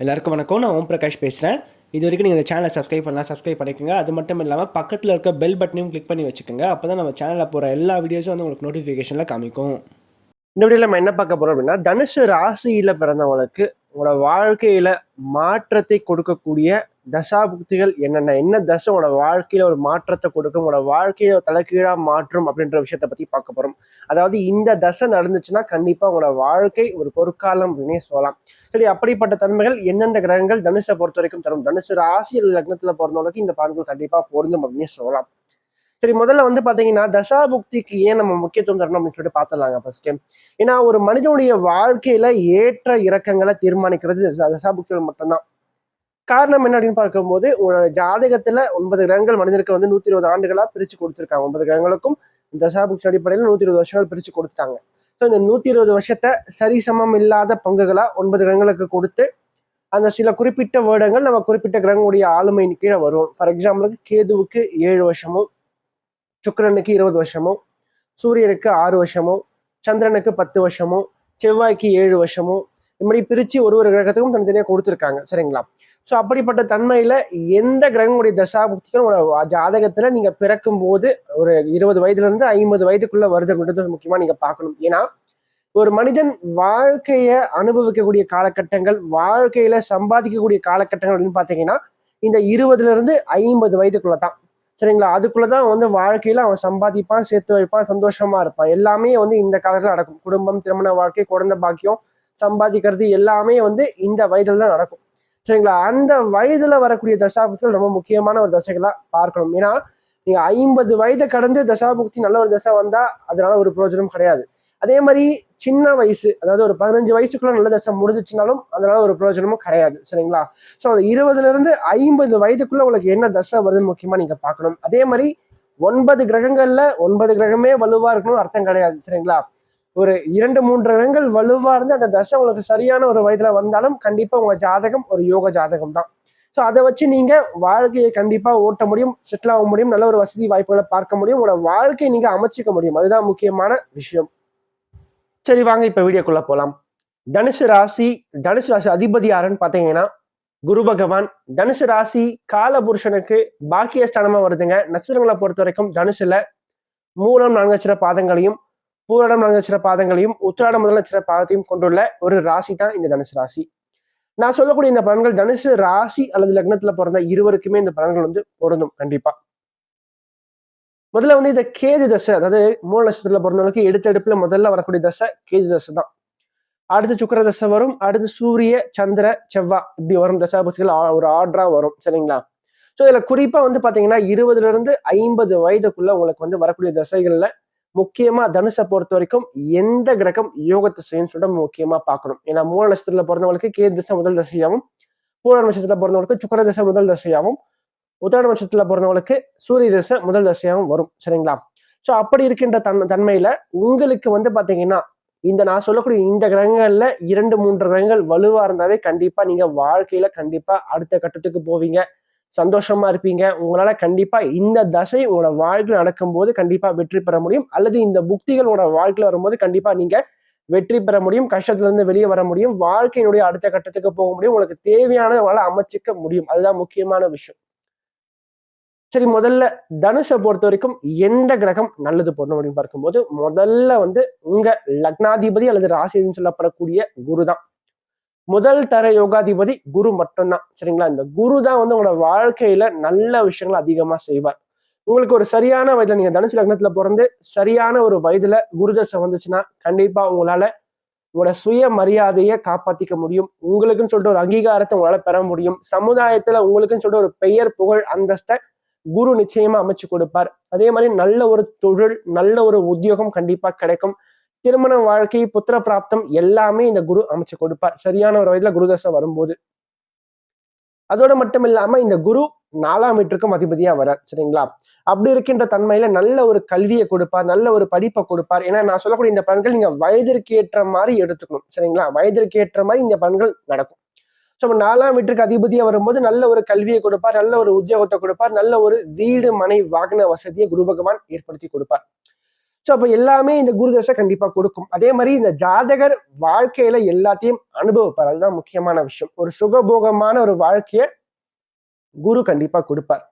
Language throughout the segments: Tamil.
எல்லாருக்கும் வணக்கம். நான் ஓம் பிரகாஷ் பேசுகிறேன் இது வரைக்கும் நீங்கள் இந்த சேனலை சப்ஸ்கிரைப் பண்ணலாம் சப்ஸ்கிரைப் பண்ணிக்கோங்க. அது மட்டும் இல்லாமல் பக்கத்தில் இருக்க பெல் பட்டனையும் கிளிக் பண்ணி வச்சுக்கோங்க. அப்போ தான் நம்ம சேனலில் போகிற எல்லா வீடியோஸும் வந்து உங்களுக்கு நோட்டிஃபிகேஷனில் காமிக்கும். இந்த வீடியோவில் நம்ம என்ன பார்க்க போகிறோம் அப்படின்னா தனுசு ராசியில் பிறந்தவங்களுக்கு உங்களோட வாழ்க்கையில் மாற்றத்தை கொடுக்கக்கூடிய தசாபுக்திகள் என்னென்ன? என்ன தசை உங்களோட வாழ்க்கையில ஒரு மாற்றத்தை கொடுக்கும்? உங்களோட வாழ்க்கையை தலைகீழா மாற்றும் அப்படின்ற விஷயத்தை பத்தி பார்க்க போறோம். அதாவது இந்த தசை நடந்துச்சுன்னா கண்டிப்பா உங்களோட வாழ்க்கை ஒரு பொற்காலம் அப்படின்னே சொல்லலாம். சரி அப்படிப்பட்ட தன்மைகள் எந்தெந்த கிரகங்கள் தனுஷை பொறுத்த வரைக்கும் தரும்? தனுசு ராசி லக்னத்துல பிறந்தவங்களுக்கு இந்த பலன்கள் கண்டிப்பா பொருந்தும் அப்படின்னே சொல்லலாம். சரி முதல்ல வந்து பாத்தீங்கன்னா தசாபுக்திக்கு ஏன் நம்ம முக்கியத்துவம் தரணும் அப்படின்னு சொல்லிட்டு பார்த்துடலாங்க ஃபர்ஸ்ட் ஏன்னா ஒரு மனிதனுடைய வாழ்க்கையில ஏற்ற இறக்கங்களை தீர்மானிக்கிறது தசாபுக்திகள் மட்டும்தான். காரணம் என்ன அப்படின்னு பார்க்கும்போது உங்களோட ஜாதகத்துல ஒன்பது கிரகங்கள் மனிதனுக்கு வந்து நூத்தி இருபது ஆண்டுகளா பிரிச்சு கொடுத்துருக்காங்க. ஒன்பது கிரகங்களுக்கும் தசாபுக்தி அடிப்படையில் நூத்தி இருபது வருஷங்கள் பிரிச்சு கொடுத்துட்டாங்க. ஸோ இந்த நூத்தி இருபது வருஷத்தை சரிசமம் இல்லாத பங்குகளா ஒன்பது கிரகங்களுக்கு கொடுத்து அந்த சில குறிப்பிட்ட வருடங்கள் நம்ம குறிப்பிட்ட கிரகங்களுடைய ஆளுமையின் கீழே வரும். ஃபார் எக்ஸாம்பிளுக்கு கேதுவுக்கு ஏழு வருஷமும் சுக்கரனுக்கு இருபது வருஷமும் சூரியனுக்கு ஆறு வருஷமும் சந்திரனுக்கு பத்து வருஷமும் செவ்வாய்க்கு ஏழு வருஷமும் இப்படி பிரித்து ஒரு ஒரு கிரகத்துக்கும் தனித்தனியாக கொடுத்துருக்காங்க. சரிங்களா? ஸோ அப்படிப்பட்ட தன்மையில் எந்த கிரகங்களுடைய தசாபுக்திக்கும் ஒரு ஜாதகத்தில் நீங்கள் பிறக்கும் போது ஒரு இருபது வயதுலேருந்து ஐம்பது வயதுக்குள்ளே வருது அப்படின்றது முக்கியமாக நீங்கள் பார்க்கணும். ஏன்னா ஒரு மனிதன் வாழ்க்கையை அனுபவிக்கக்கூடிய காலகட்டங்கள் வாழ்க்கையில சம்பாதிக்கக்கூடிய காலகட்டங்கள் அப்படின்னு பார்த்தீங்கன்னா இந்த இருபதுல இருந்து ஐம்பது வயதுக்குள்ள தான். சரிங்களா? அதுக்குள்ளதான் வந்து வாழ்க்கையில அவன் சம்பாதிப்பான் சேர்த்து வைப்பான் சந்தோஷமா இருப்பான். எல்லாமே வந்து இந்த காலத்துல நடக்கும். குடும்பம் திருமண வாழ்க்கை குழந்தை பாக்கியம் சம்பாதிக்கிறது எல்லாமே வந்து இந்த வயதில் தான் நடக்கும். சரிங்களா? அந்த வயதில் வரக்கூடிய தசாபுக்திகள் ரொம்ப முக்கியமான ஒரு தசைகளாக பார்க்கணும். ஏன்னா நீங்கள் ஐம்பது வயதை கடந்து தசாபுக்தி நல்ல ஒரு தசை வந்தால் அதனால ஒரு பிரயோஜனம் கிடையாது. அதே மாதிரி சின்ன வயசு அதாவது ஒரு பதினஞ்சு வயசுக்குள்ள நல்ல தசை முடிஞ்சிச்சுனாலும் அதனால ஒரு பிரயோஜனமும் கிடையாது. சரிங்களா? ஸோ அந்த இருபதுல இருந்து ஐம்பது வயதுக்குள்ள உங்களுக்கு என்ன தசை வருதுன்னு முக்கியமா நீங்க பார்க்கணும். அதே மாதிரி ஒன்பது கிரகங்கள்ல ஒன்பது கிரகமே வலுவா இருக்கணும்னு அர்த்தம் கிடையாது. சரிங்களா? ஒரு இரண்டு மூன்று இடங்கள் வலுவாக இருந்து அந்த தசை உங்களுக்கு சரியான ஒரு வயதில் வந்தாலும் கண்டிப்பாக உங்கள் ஜாதகம் ஒரு யோக ஜாதகம் தான். ஸோ அதை வச்சு நீங்கள் வாழ்க்கையை கண்டிப்பாக ஓட்ட முடியும் செட்டில் ஆக முடியும் நல்ல ஒரு வசதி வாய்ப்புகளை பார்க்க முடியும் உங்களோட வாழ்க்கையை நீங்கள் அமைச்சிக்க முடியும். அதுதான் முக்கியமான விஷயம். சரி வாங்க இப்போ வீடியோக்குள்ளே போகலாம் தனுசு ராசி தனுசு ராசி அதிபதி யாருன்னு பாத்தீங்கன்னா குரு பகவான். தனுசு ராசி பாக்கிய ஸ்தானமாக வருதுங்க. நட்சத்திரங்களை பொறுத்த வரைக்கும் தனுசுல மூலம் நான்கு நட்சத்திர பாதங்களையும் பூராடம் நடந்த நட்சத்திர பாதங்களையும் உத்திராடம் முதல் நட்சத்திர பாதத்தையும் கொண்டுள்ள ஒரு ராசி தான் இந்த தனுசு ராசி. நான் சொல்லக்கூடிய இந்த பலன்கள் தனுசு ராசி அல்லது லக்னத்துல பிறந்த இருவருக்குமே இந்த பலன்கள் வந்து பொருந்தும் கண்டிப்பா. முதல்ல வந்து இந்த கேது தசை அதாவது மூல நட்சத்திரத்துல பிறந்தவங்களுக்கு எடுத்தெடுப்புல முதல்ல வரக்கூடிய தசை கேது தசை தான் அடுத்து சுக்கர தசை வரும் அடுத்து சூரிய சந்திர செவ்வா இப்படி வரும் தசாபுத்திகள் ஒரு ஆர்டரா வரும் சரிங்களா? ஸோ இதுல குறிப்பா வந்து பாத்தீங்கன்னா இருபதுல இருந்து ஐம்பது வயதுக்குள்ள உங்களுக்கு வந்து வரக்கூடிய தசைகள்ல முக்கியமா தனுசை பொறுத்த வரைக்கும் எந்த கிரகம் யோகத்தை செய்யும் சொல்லிட்டு முக்கியமா பார்க்கணும். ஏன்னா மூல நட்சத்திரத்துல பிறந்தவங்களுக்கு கே திசை முதல் தசையாகவும் பூர நட்சத்திரத்துல பிறந்தவங்களுக்கு சுக்கர தசை முதல் தசையாகவும் உத்தர நட்சத்திரத்துல பிறந்தவங்களுக்கு சூரிய தசை முதல் தசையாகவும் வரும். சரிங்களா? ஸோ அப்படி இருக்கின்ற தன் தன்மையில உங்களுக்கு வந்து பாத்தீங்கன்னா இந்த நான் சொல்லக்கூடிய இந்த கிரகங்கள்ல இரண்டு மூன்று கிரகங்கள் வலுவா இருந்தாவே கண்டிப்பா நீங்க வாழ்க்கையில கண்டிப்பா அடுத்த கட்டத்துக்கு போவீங்க. சந்தோஷமா இருப்பீங்க. உங்களால கண்டிப்பா இந்த தசை உங்களோட வாழ்க்கையில் நடக்கும்போது கண்டிப்பா வெற்றி பெற முடியும். அல்லது இந்த புக்திகள் உங்களோட வாழ்க்கையில் வரும்போது கண்டிப்பா நீங்க வெற்றி பெற முடியும். கஷ்டத்துல இருந்து வெளியே வர முடியும். வாழ்க்கையினுடைய அடுத்த கட்டத்துக்கு போக முடியும். உங்களுக்கு தேவையான உங்களால் அமைச்சிக்க முடியும். அதுதான் முக்கியமான விஷயம். சரி முதல்ல தனுஷை பொறுத்த வரைக்கும் எந்த கிரகம் நல்லது போடணும் அப்படின்னு பார்க்கும்போது முதல்ல வந்து உங்க லக்னாதிபதி அல்லது ராசின்னு சொல்லப்படக்கூடிய குரு தான். முதல் தர யோகாதிபதி குரு மட்டும்தான். சரிங்களா? இந்த குரு தான் வந்து உங்களோட வாழ்க்கையில நல்ல விஷயங்களை அதிகமா செய்வார். உங்களுக்கு ஒரு சரியான வயதுல நீங்க தனுசு லக்னத்துல பிறந்து சரியான ஒரு வயதுல குருதசை வந்துச்சுன்னா கண்டிப்பா உங்களால உங்களோட சுய மரியாதையை காப்பாத்திக்க முடியும். உங்களுக்குன்னு சொல்லிட்டு ஒரு அங்கீகாரத்தை உங்களால பெற முடியும். சமுதாயத்துல உங்களுக்குன்னு சொல்லிட்டு ஒரு பெயர் புகழ் அந்தஸ்தை குரு நிச்சயமா அமைச்சு கொடுப்பார். அதே மாதிரி நல்ல ஒரு தொழில் நல்ல ஒரு உத்தியோகம் கண்டிப்பா கிடைக்கும். திருமண வாழ்க்கை புத்திர பிராப்தம் எல்லாமே இந்த குரு அமைச்சு கொடுப்பார். சரியான ஒரு வயதுல குருதசை வரும்போது. அதோட மட்டும் இல்லாம இந்த குரு நாலாம் வீட்டுக்கும் அதிபதியா வரார். சரிங்களா? அப்படி இருக்கின்ற தன்மையில நல்ல ஒரு கல்வியை கொடுப்பார் நல்ல ஒரு படிப்பை கொடுப்பார். ஏன்னா நான் சொல்லக்கூடிய இந்த பலன்கள் நீங்க வயதிற்கு ஏற்ற மாதிரி எடுத்துக்கணும். சரிங்களா? வயதிற்கு ஏற்ற மாதிரி இந்த பலன்கள் நடக்கும். ஸோ நாலாம் வீட்டுக்கு அதிபதியா வரும்போது நல்ல ஒரு கல்வியை கொடுப்பார் நல்ல ஒரு உத்தியோகத்தை கொடுப்பார் நல்ல ஒரு வீடு மனை வாகன வசதியை குரு பகவான் ஏற்படுத்தி கொடுப்பார். ஸோ அப்போ எல்லாமே இந்த குரு தசை கண்டிப்பாக கொடுக்கும். அதே மாதிரி இந்த ஜாதகர் வாழ்க்கையில எல்லாத்தையும் அனுபவிப்பார். அதுதான் முக்கியமான விஷயம். ஒரு சுகபோகமான ஒரு வாழ்க்கையை குரு கண்டிப்பாக கொடுப்பார்.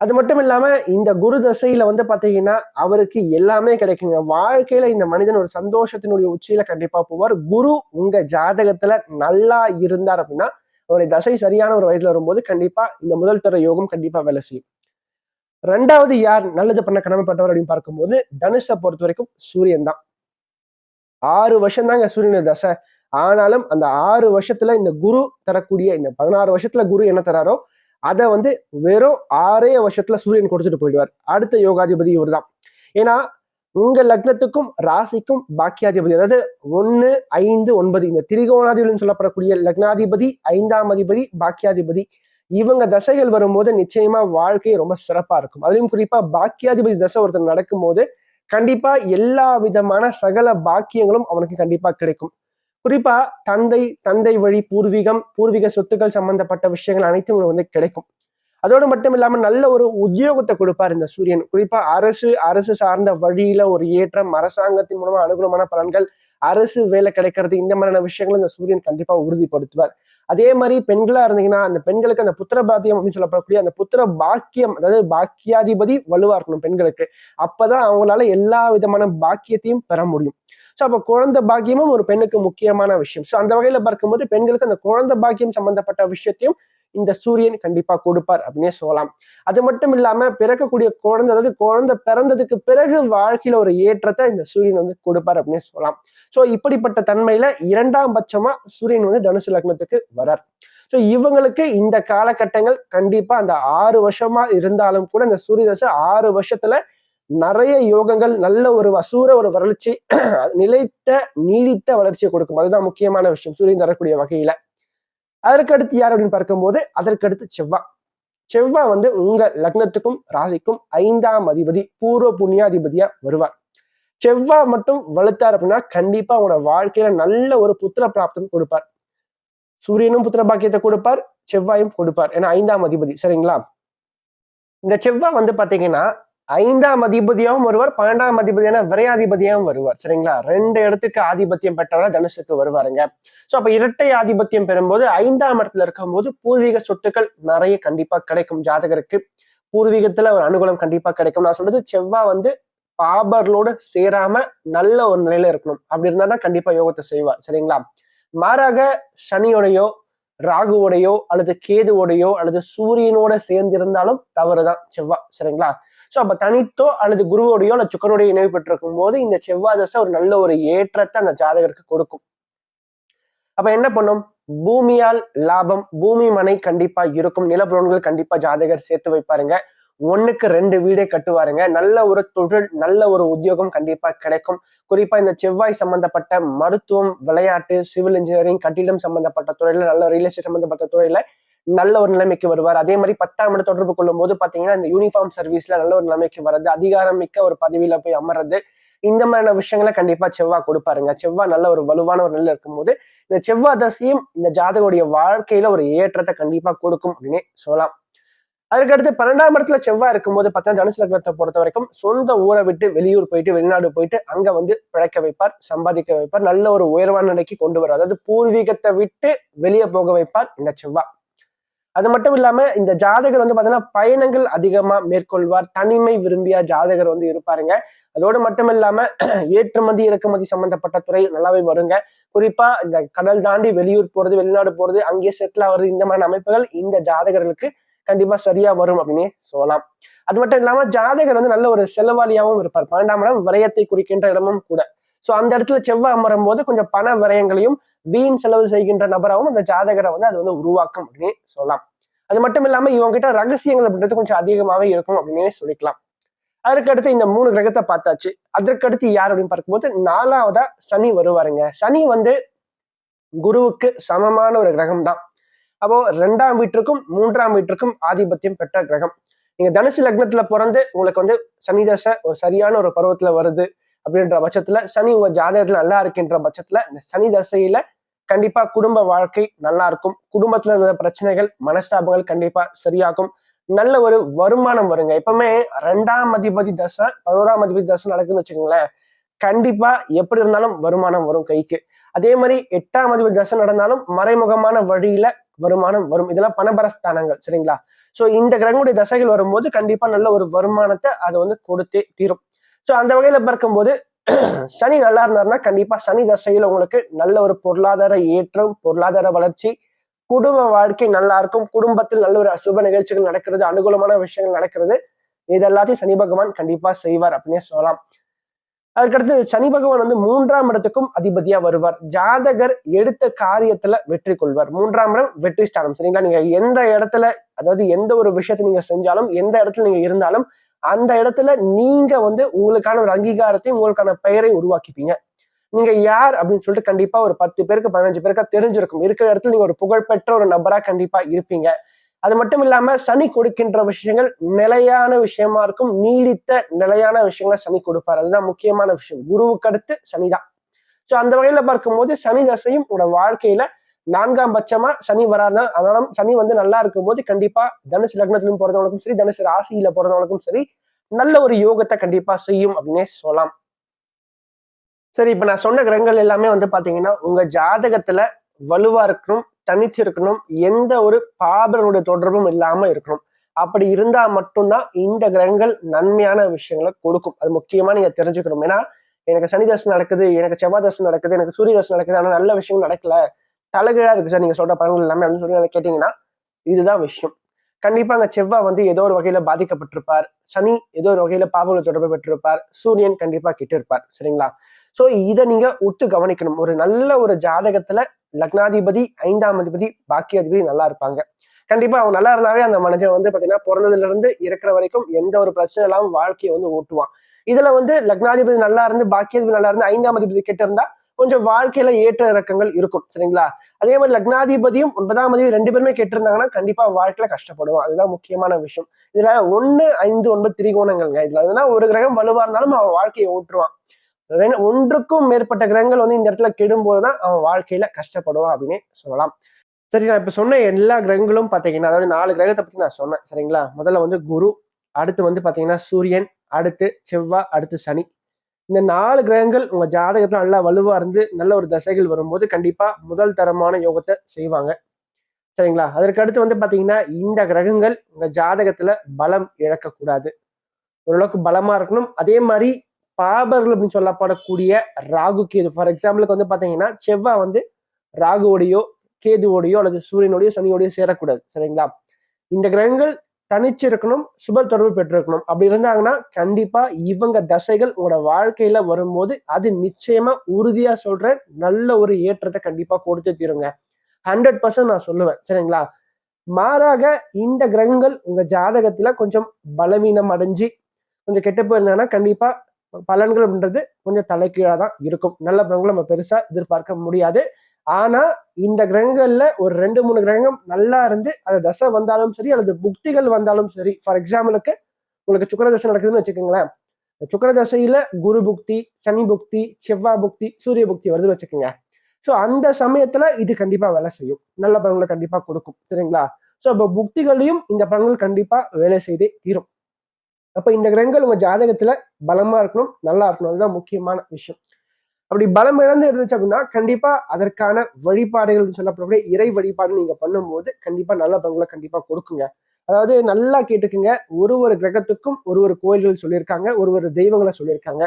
அது மட்டும் இல்லாம இந்த குரு தசையில வந்து பாத்தீங்கன்னா அவருக்கு எல்லாமே கிடைக்குங்க. வாழ்க்கையில இந்த மனிதன் ஒரு சந்தோஷத்தினுடைய உச்சியில கண்டிப்பா போவார். குரு உங்க ஜாதகத்துல நல்லா இருந்தார் அப்படின்னா அவருடைய தசை சரியான ஒரு வயதுல வரும்போது கண்டிப்பா இந்த முதல் தர யோகம் கண்டிப்பா வேலை செய்யும். ரெண்டாவது யார் நல்லது பண்ண கடமைப்பட்டவர் அப்படின்னு பார்க்கும்போது தனுஷை பொறுத்த வரைக்கும் சூரியன் தான். ஆறு வருஷம் தாங்க சூரியன் தசை. ஆனாலும் அந்த ஆறு வருஷத்துல இந்த குரு தரக்கூடிய இந்த பதினாறு வருஷத்துல குரு என்ன தராரோ அதை வந்து வெறும் ஆறே வருஷத்துல சூரியன் கொடுத்துட்டு போயிடுவார். அடுத்த யோகாதிபதி இவர் தான் ஏன்னா உங்க லக்னத்துக்கும் ராசிக்கும் பாக்கியாதிபதி அதாவது ஒன்னு ஐந்து ஒன்பது இந்த திரிகோணாதிபதினு சொல்லப்படக்கூடிய லக்னாதிபதி ஐந்தாம் அதிபதி பாக்கியாதிபதி இவங்க தசைகள் வரும்போது நிச்சயமா வாழ்க்கை ரொம்ப சிறப்பா இருக்கும். அதுலயும் குறிப்பா பாக்கியாதிபதி தசை ஒருத்தர் நடக்கும்போது கண்டிப்பா எல்லா விதமான சகல பாக்கியங்களும் அவனுக்கு கண்டிப்பா கிடைக்கும். குறிப்பா தந்தை தந்தை வழி பூர்வீகம் பூர்வீக சொத்துக்கள் சம்பந்தப்பட்ட விஷயங்கள் அனைத்தும் வந்து கிடைக்கும். அதோடு மட்டும் இல்லாம நல்ல ஒரு உத்தியோகத்தை கொடுப்பார் இந்த சூரியன். குறிப்பா அரசு அரசு சார்ந்த வழியில ஒரு ஏற்றம் அரசாங்கத்தின் மூலமா அனுகூலமான பலன்கள் அரசு வேலை கிடைக்கிறது இந்த மாதிரியான விஷயங்களை இந்த சூரியன் கண்டிப்பா உறுதிப்படுத்துவார். அதே மாதிரி பெண்களா இருந்தீங்கன்னா அந்த பெண்களுக்கு அந்த புத்திர பாத்தியம் அப்படின்னு சொல்லப்படக்கூடிய அந்த புத்திர பாக்கியம் அதாவது பாக்கியாதிபதி வலுவா இருக்கணும் பெண்களுக்கு. அப்பதான் அவங்களால எல்லா விதமான பாக்கியத்தையும் பெற முடியும். ஸோ அப்போ குழந்தை பாக்கியமும் ஒரு பெண்ணுக்கு முக்கியமான விஷயம். ஸோ அந்த வகையில பார்க்கும்போது பெண்களுக்கு அந்த குழந்தை பாக்கியம் சம்பந்தப்பட்ட விஷயத்தையும் இந்த சூரியன் கண்டிப்பா கொடுப்பார் அப்படின்னே சொல்லலாம். அது மட்டும் இல்லாம பிறக்கக்கூடிய குழந்தை அதாவது குழந்தை பிறந்ததுக்கு பிறகு வாழ்க்கையில ஒரு ஏற்றத்தை இந்த சூரியன் வந்து கொடுப்பார் அப்படின்னே சொல்லலாம். ஸோ இப்படிப்பட்ட தன்மையில இரண்டாம் பட்சமா சூரியன் வந்து தனுசு லக்னத்துக்கு வரார். ஸோ இவங்களுக்கு இந்த காலகட்டங்கள் கண்டிப்பா அந்த ஆறு வருஷமா இருந்தாலும் கூட இந்த சூரிய தசை ஆறு வருஷத்துல நிறைய யோகங்கள் நல்ல ஒரு அசூர ஒரு வளர்ச்சி நிலைத்த நீடித்த வளர்ச்சியை கொடுக்கும். அதுதான் முக்கியமான விஷயம். சூரியன் தரக்கூடிய வகையில. அதற்கு அடுத்து யார் அப்படின்னு பார்க்கும்போது அதற்கு அடுத்து செவ்வாய் செவ்வாய் வந்து உங்க லக்னத்துக்கும் ராசிக்கும் ஐந்தாம் அதிபதி பூர்வ புண்ணியாதிபதியா வருவார். செவ்வாய் மட்டும் வலுத்தார் அப்படின்னா கண்டிப்பா உங்களோட வாழ்க்கையில நல்ல ஒரு புத்திர பிராப்தம் கொடுப்பார். சூரியனும் புத்திர பாக்கியத்தை கொடுப்பார் செவ்வாயும் கொடுப்பார். ஏன்னா ஐந்தாம் அதிபதி சரிங்களா? இந்த செவ்வாய் வந்து பாத்தீங்கன்னா ஐந்தாம் அதிபதியாகவும் வருவார் பன்னெண்டாம் அதிபதியான விரையாதிபதியாகவும் வருவார். சரிங்களா? ரெண்டு இடத்துக்கு ஆதிபத்தியம் பெற்றவரா தனுஷுக்கு வருவாருங்க. ஸோ அப்போ இரட்டை ஆதிபத்தியம் பெறும்போது ஐந்தாம் இடத்துல இருக்கும்போது பூர்வீக சொத்துக்கள் நிறைய கண்டிப்பா கிடைக்கும் ஜாதகருக்கு. பூர்வீகத்துல ஒரு அனுகூலம் கண்டிப்பா கிடைக்கும். நான் சொல்றது செவ்வாய் வந்து பாபர்களோடு சேராம நல்ல ஒரு நிலையில இருக்கணும். அப்படி இருந்தா கண்டிப்பா யோகத்தை செய்வார். சரிங்களா? மாறாக சனியோடையோ ராகுவோடையோ அல்லது கேதுவோடையோ அல்லது சூரியனோட சேர்ந்து இருந்தாலும் தவறுதான் செவ்வாய் சரிங்களா? சோ அப்ப தனித்தோ அல்லது குருவோடையோ அல்லது சுக்கரோடையோ இணைவு பெற்றிருக்கும் போது இந்த செவ்வாய் தசை ஒரு நல்ல ஒரு ஏற்றத்தை அந்த ஜாதகருக்கு கொடுக்கும். அப்ப என்ன பண்ணும்? பூமியால் லாபம் பூமி மனை கண்டிப்பா இருக்கும் நிலபுலன்கள் கண்டிப்பா ஜாதகர் சேர்த்து வைப்பாருங்க. ஒன்றுக்கு ரெண்டு வீடே கட்டுவாருங்க. நல்ல ஒரு தொழில் நல்ல ஒரு உத்தியோகம் கண்டிப்பாக கிடைக்கும். குறிப்பாக இந்த செவ்வாய் சம்பந்தப்பட்ட மருத்துவம் விளையாட்டு சிவில் இன்ஜினியரிங் கட்டிடம் சம்பந்தப்பட்ட துறையில் நல்ல ரியல் எஸ்டேட் சம்பந்தப்பட்ட துறையில் நல்ல ஒரு நிலைமைக்கு வருவார். அதே மாதிரி பத்தாம் இடம் தொடர்பு கொள்ளும் போது பார்த்தீங்கன்னா இந்த யூனிஃபார்ம் சர்வீஸில் நல்ல ஒரு நிலைமைக்கு வர்றது அதிகாரம் மிக்க ஒரு பதவியில் போய் அமர்றது இந்த மாதிரியான விஷயங்களை கண்டிப்பா செவ்வாய் கொடுப்பாருங்க. செவ்வாய் நல்ல ஒரு வலுவான ஒரு நிலையில இருக்கும்போது இந்த செவ்வாய் தசையும் இந்த ஜாதகோடைய வாழ்க்கையில ஒரு ஏற்றத்தை கண்டிப்பா கொடுக்கும் அப்படின்னே சொல்லலாம். அதுக்கடுத்து பன்னெண்டாம் இடத்துல செவ்வாய் இருக்கும்போது பார்த்தீங்கன்னா தனுசு லக்னத்தை பொறுத்த வரைக்கும் சொந்த ஊரை விட்டு வெளியூர் போயிட்டு வெளிநாடு போயிட்டு அங்க வந்து பிழைக்க வைப்பார் சம்பாதிக்க வைப்பார் நல்ல ஒரு உயர்வான நிலைக்கு கொண்டு வரும் அதாவது பூர்வீகத்தை விட்டு வெளியே போக வைப்பார் இந்த செவ்வாய். அது மட்டும் இல்லாம இந்த ஜாதகர் வந்து பாத்தீங்கன்னா பயணங்கள் அதிகமா மேற்கொள்வார் தனிமை விரும்பிய ஜாதகர் வந்து இருப்பாருங்க. அதோடு மட்டும் இல்லாம ஏற்றுமதி இறக்குமதி சம்பந்தப்பட்ட துறை நல்லாவே வருங்க. குறிப்பா இந்த கடல் தாண்டி வெளியூர் போறது வெளிநாடு போறது அங்கேயே செட்டில் ஆகுறது இந்த மாதிரி அமைப்புகள் இந்த ஜாதகர்களுக்கு கண்டிப்பா சரியா வரும் அப்படின்னு சொல்லலாம். அது மட்டும் இல்லாம ஜாதகர் வந்து நல்ல ஒரு செலவாளியாகவும் இருப்பார். பன்னெண்டாம் இடம் விரயத்தை குறிக்கின்ற இடமும் கூட. சோ அந்த இடத்துல செவ்வாய் அமரும் போது கொஞ்சம் பண விரயங்களையும் வீண் செலவு செய்கின்ற நபராகவும் அந்த ஜாதகரை வந்து அது வந்து உருவாக்கும் அப்படின்னு சொல்லலாம். அது மட்டும் இல்லாம இவங்க கிட்ட ரகசியங்கள் அப்படின்றது கொஞ்சம் அதிகமாவே இருக்கும் அப்படின்னே சொல்லிக்கலாம். அதற்கடுத்து இந்த மூணு கிரகத்தை பார்த்தாச்சு. அதற்கடுத்து யார் அப்படின்னு பார்க்கும்போது நாலாவதா சனி வருவாருங்க. சனி வந்து குருவுக்கு சமமான ஒரு கிரகம் தான் அப்போ ரெண்டாம் வீட்டிற்கும் மூன்றாம் வீட்டிற்கும் ஆதிபத்தியம் பெற்ற கிரகம். நீங்க தனுசு லக்னத்துல பிறந்து உங்களுக்கு வந்து சனி தசை ஒரு சரியான ஒரு பருவத்துல வருது அப்படின்ற பட்சத்துல சனி உங்க ஜாதகத்துல நல்லா இருக்கின்ற பட்சத்துல இந்த சனி தசையில கண்டிப்பா குடும்ப வாழ்க்கை நல்லா இருக்கும். குடும்பத்துல இருந்த பிரச்சனைகள் மனஸ்தாபங்கள் கண்டிப்பா சரியாகும். நல்ல ஒரு வருமானம் வருங்க. எப்பவுமே ரெண்டாம் அதிபதி தசை பதினோராம் அதிபதி தசை நடக்குதுன்னு வச்சுக்கோங்களேன். கண்டிப்பா எப்படி இருந்தாலும் வருமானம் வரும் கைக்கு. அதே மாதிரி எட்டாம் அதிபதி தசை நடந்தாலும் மறைமுகமான வழியில வருமானம் வரும். இதெல்லாம் பணபரஸ்தானங்கள் சரிங்களா? ஸோ இந்த கிரகங்களுடைய தசைகள் வரும்போது கண்டிப்பா நல்ல ஒரு வருமானத்தை அது வந்து கொடுத்தே தீரும். ஸோ அந்த வகையில பார்க்கும்போது சனி நல்லா இருந்தாருன்னா கண்டிப்பா சனி தசையில உங்களுக்கு நல்ல ஒரு பொருளாதார ஏற்றம் பொருளாதார வளர்ச்சி குடும்ப வாழ்க்கை நல்லா இருக்கும். குடும்பத்தில் நல்ல ஒரு அசுப நிகழ்ச்சிகள் நடக்கிறது அனுகூலமான விஷயங்கள் நடக்கிறது. இது எல்லாத்தையும் சனி பகவான் கண்டிப்பா செய்வார் அப்படின்னே சொல்லலாம். அதுக்கடுத்து சனி பகவான் வந்து மூன்றாம் இடத்துக்கும் அதிபதியா வருவார். ஜாதகர் எடுத்த காரியத்துல வெற்றி கொள்வார். மூன்றாம் இடம் வெற்றி ஸ்தானம். சரிங்களா? நீங்க எந்த இடத்துல அதாவது எந்த ஒரு விஷயத்தை நீங்க செஞ்சாலும் எந்த இடத்துல நீங்க இருந்தாலும் அந்த இடத்துல நீங்க வந்து உங்களுக்கான ஒரு அங்கீகாரத்தையும் உங்களுக்கான பெயரை உருவாக்கிப்பீங்க. நீங்க யார் அப்படின்னு சொல்லிட்டு கண்டிப்பா ஒரு பத்து பேருக்கு பதினஞ்சு பேருக்கா தெரிஞ்சிருக்கும். இருக்கிற இடத்துல நீங்க ஒரு புகழ்பெற்ற ஒரு நபரா கண்டிப்பா இருப்பீங்க. அது மட்டும் இல்லாம சனி கொடுக்கின்ற விஷயங்கள் நிலையான விஷயமா இருக்கும். நீடித்த நிலையான விஷயங்களை சனி கொடுப்பார். அதுதான் முக்கியமான விஷயம். குருவுக்கு அடுத்து சனிதான். ஸோ அந்த வகையில பார்க்கும்போது சனி தசையும் உங்களோட வாழ்க்கையில நான்காம் பட்சமா சனி வராருன்னா அதனால சனி வந்து நல்லா இருக்கும்போது கண்டிப்பா தனுசு லக்னத்திலும் பிறந்தவங்களுக்கும் சரி தனுசு ராசியில பிறந்தவங்களுக்கும் சரி நல்ல ஒரு யோகத்தை கண்டிப்பா செய்யும் அப்படின்னே சொல்லலாம். சரி இப்ப நான் சொன்ன கிரகங்கள் எல்லாமே வந்து பாத்தீங்கன்னா உங்க ஜாதகத்துல வலுவா இருக்கணும் தனித்து இருக்கணும் எந்த ஒரு பாபருடைய தொடர்பும் இல்லாம இருக்கணும். அப்படி இருந்தா மட்டும்தான் இந்த கிரகங்கள் நன்மையான விஷயங்களை கொடுக்கும். அது முக்கியமா நீங்க தெரிஞ்சுக்கணும். ஏன்னா எனக்கு சனி தசை நடக்குது எனக்கு செவ்வாய் தசை நடக்குது எனக்கு சூரிய தசை நடக்குது ஆனா நல்ல விஷயம் நடக்கல. தலைகீழா இருக்கு சார் நீங்க சொல்ற பலன்கள் எல்லாமே அப்படின்னு சொல்லி கேட்டீங்கன்னா இதுதான் விஷயம். கண்டிப்பா அங்க செவ்வாய் வந்து ஏதோ ஒரு வகையில பாதிக்கப்பட்டிருப்பார். சனி ஏதோ ஒரு வகையில பாபுல தொடர்பு பெற்றிருப்பார். சூரியன் கண்டிப்பா கிட்ட இருப்பார் சரிங்களா? ஸோ இதை நீங்க ஒட்டு கவனிக்கணும். ஒரு நல்ல ஒரு ஜாதகத்துல லக்னாதிபதி ஐந்தாம் அதிபதி பாக்கியாதிபதி நல்லா இருப்பாங்க. கண்டிப்பா அவன் நல்லா இருந்தாவே அந்த மனுஷன் வந்து பாத்தீங்கன்னா பிறந்ததுல இருந்து இருக்கிற வரைக்கும் எந்த ஒரு பிரச்சனை இல்லாமல் வாழ்க்கையை வந்து ஓட்டுவான். இதுல வந்து லக்னாதிபதி நல்லா இருந்து பாக்கியாதிபதி நல்லா இருந்து ஐந்தாம் அதிபதி கெட்ட இருந்தா கொஞ்சம் வாழ்க்கையில ஏற்ற இறக்கங்கள் இருக்கும். சரிங்களா? அதே மாதிரி லக்னாதிபதியும் ஒன்பதாம் அதிபதி ரெண்டு பேருமே கெட்டிருந்தாங்கன்னா கண்டிப்பா வாழ்க்கையில கஷ்டப்படுவோம் அதுதான் முக்கியமான விஷயம். இதுல ஒன்னு ஐந்து ஒன்பது திரிகோணங்கள்ங்க. இதுல எதுனா ஒரு கிரகம் வலுவா இருந்தாலும் அவன் வாழ்க்கையை ஓட்டுவான். ஒன்றுக்கும் மேற்பட்ட கிரகங்கள் வந்து இந்த இடத்துல கெடும்போதுதான் அவன் வாழ்க்கையில கஷ்டப்படுவான் அப்படின்னு சொல்லலாம். சரி நான் இப்ப சொன்ன எல்லா கிரகங்களும் பாத்தீங்கன்னா அதாவது நாலு கிரகத்தை பத்தி நான் சொன்னேன். சரிங்களா? முதல்ல வந்து குரு அடுத்து வந்து பாத்தீங்கன்னா சூரியன் அடுத்து செவ்வாய் அடுத்து சனி. இந்த நாலு கிரகங்கள் உங்க ஜாதகத்துல நல்லா வலுவா இருந்து நல்ல ஒரு தசைகள் வரும்போது கண்டிப்பா முதல் தரமான யோகத்தை செய்வாங்க. சரிங்களா? அதற்கு அடுத்து வந்து பாத்தீங்கன்னா இந்த கிரகங்கள் உங்க ஜாதகத்துல பலம் இழக்கக்கூடாது. ஓரளவுக்கு பலமா இருக்கணும். அதே மாதிரி பாபர்கள் அப்படின்னு சொல்லப்படக்கூடிய ராகு கேது. ஃபார் எக்ஸாம்பிளுக்கு வந்து பார்த்தீங்கன்னா செவ்வாய் வந்து ராகுவோடையோ கேதுவோடையோ அல்லது சூரியனோடையோ சனியோடையோ சேரக்கூடாது. சரிங்களா? இந்த கிரகங்கள் தனிச்சு இருக்கணும் சுப தொடர்பு பெற்றிருக்கணும். அப்படி இருந்தாங்கன்னா கண்டிப்பா இவங்க தசைகள் உங்களோட வாழ்க்கையில வரும்போது அது நிச்சயமா உறுதியா சொல்றேன் நல்ல ஒரு ஏற்றத்தை கண்டிப்பா கொடுத்து தீருங்க. ஹண்ட்ரட் பர்சன்ட் நான் சொல்லுவேன். சரிங்களா? மாறாக இந்த கிரகங்கள் உங்க ஜாதகத்துல கொஞ்சம் பலவீனம் அடைஞ்சு கொஞ்சம் கெட்டு போயிருந்தாங்கன்னா கண்டிப்பா பலன்கள் அப்படின்றது கொஞ்சம் தலைக்கீழாக தான் இருக்கும். நல்ல பலன்கள் நம்ம பெருசாக எதிர்பார்க்க முடியாது. ஆனால் இந்த கிரகங்கள்ல ஒரு ரெண்டு மூணு கிரகம் நல்லா இருந்து அது தசை வந்தாலும் சரி அல்லது புக்திகள் வந்தாலும் சரி ஃபார் எக்ஸாம்பிளுக்கு உங்களுக்கு சுக்கர தசை நடக்குதுன்னு வச்சுக்கோங்களேன். சுக்கர தசையில குரு புக்தி சனி புக்தி செவ்வாய் புக்தி சூரிய புக்தி வருதுன்னு வச்சுக்கோங்க. ஸோ அந்த சமயத்துல இது கண்டிப்பா வேலை செய்யும். நல்ல பலன்களை கண்டிப்பா கொடுக்கும். சரிங்களா? ஸோ அப்போ புக்திகளையும் இந்த பலன்கள் கண்டிப்பா வேலை செய்தே தீரும். அப்போ இந்த கிரகங்கள் உங்கள் ஜாதகத்தில் பலமாக இருக்கணும் நல்லா இருக்கணும். அதுதான் முக்கியமான விஷயம். அப்படி பலம் இழந்து இருந்துச்சு அப்படின்னா கண்டிப்பாக அதற்கான வழிபாடுகள் சொல்லப்படக்கூடிய இறை வழிபாடு நீங்கள் பண்ணும்போது கண்டிப்பாக நல்ல பங்களை கண்டிப்பாக கொடுக்குங்க. அதாவது நல்லா கேட்டுக்குங்க. ஒரு ஒரு கிரகத்துக்கும் ஒரு ஒரு கோயில்கள் சொல்லியிருக்காங்க ஒரு ஒரு தெய்வங்களை சொல்லியிருக்காங்க.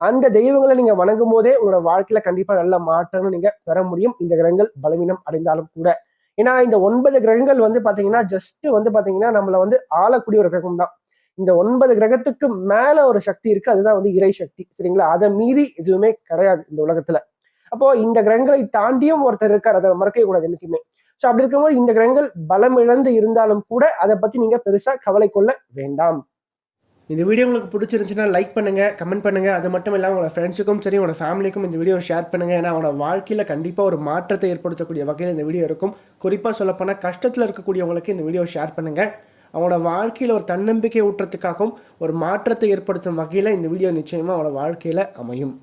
அந்த தெய்வங்களை நீங்க வணங்கும் போதே உங்களோட வாழ்க்கையில கண்டிப்பா நல்ல மாற்றம்னு நீங்க பெற முடியும். இந்த கிரகங்கள் பலவீனம் அடைந்தாலும் கூட. ஏன்னா இந்த ஒன்பது கிரகங்கள் வந்து பாத்தீங்கன்னா ஜஸ்ட் வந்து பாத்தீங்கன்னா நம்மள வந்து ஆளக்கூடிய ஒரு கிரகம் தான் இந்த ஒன்பது கிரகத்துக்கு மேல ஒரு சக்தி இருக்கு அதுதான் வந்து இறை சக்தி. சரிங்களா? அதை மீறி எதுவுமே கிடையாது இந்த உலகத்துல. அப்போ இந்த கிரகங்களை தாண்டியும் ஒருத்தர் இருக்கார் அதை மறக்கவே கூடாது என்னைக்குமே. ஸோ அப்படி இருக்கும்போது இந்த கிரகங்கள் பலம் இழந்து இருந்தாலும் கூட அதை பத்தி நீங்க பெருசா கவலை கொள்ள வேண்டாம். இந்த வீடியோ உங்களுக்கு பிடிச்சிருந்துச்சுன்னா லைக் பண்ணுங்க கமெண்ட் பண்ணுங்க. அது மட்டும் இல்லாமல் உங்களோட ஃப்ரெண்ட்ஸுக்கும் சரி உங்களோட ஃபேமிலிக்கும் இந்த வீடியோ ஷேர் பண்ணுங்க. ஏன்னா அவங்களோட வாழ்க்கையில் கண்டிப்பாக ஒரு மாற்றத்தை ஏற்படுத்தக்கூடிய வகையில் இந்த வீடியோ இருக்கும். குறிப்பாக சொல்லப்போனால் கஷ்டத்தில் இருக்கக்கூடியவங்களுக்கு இந்த வீடியோ ஷேர் பண்ணுங்க. அவனோட வாழ்க்கையில் ஒரு தன்னம்பிக்கை ஊட்டுறதுக்காகவும் ஒரு மாற்றத்தை ஏற்படுத்தும் வகையில் இந்த வீடியோ நிச்சயமாக அவனோட வாழ்க்கையில் அமையும்.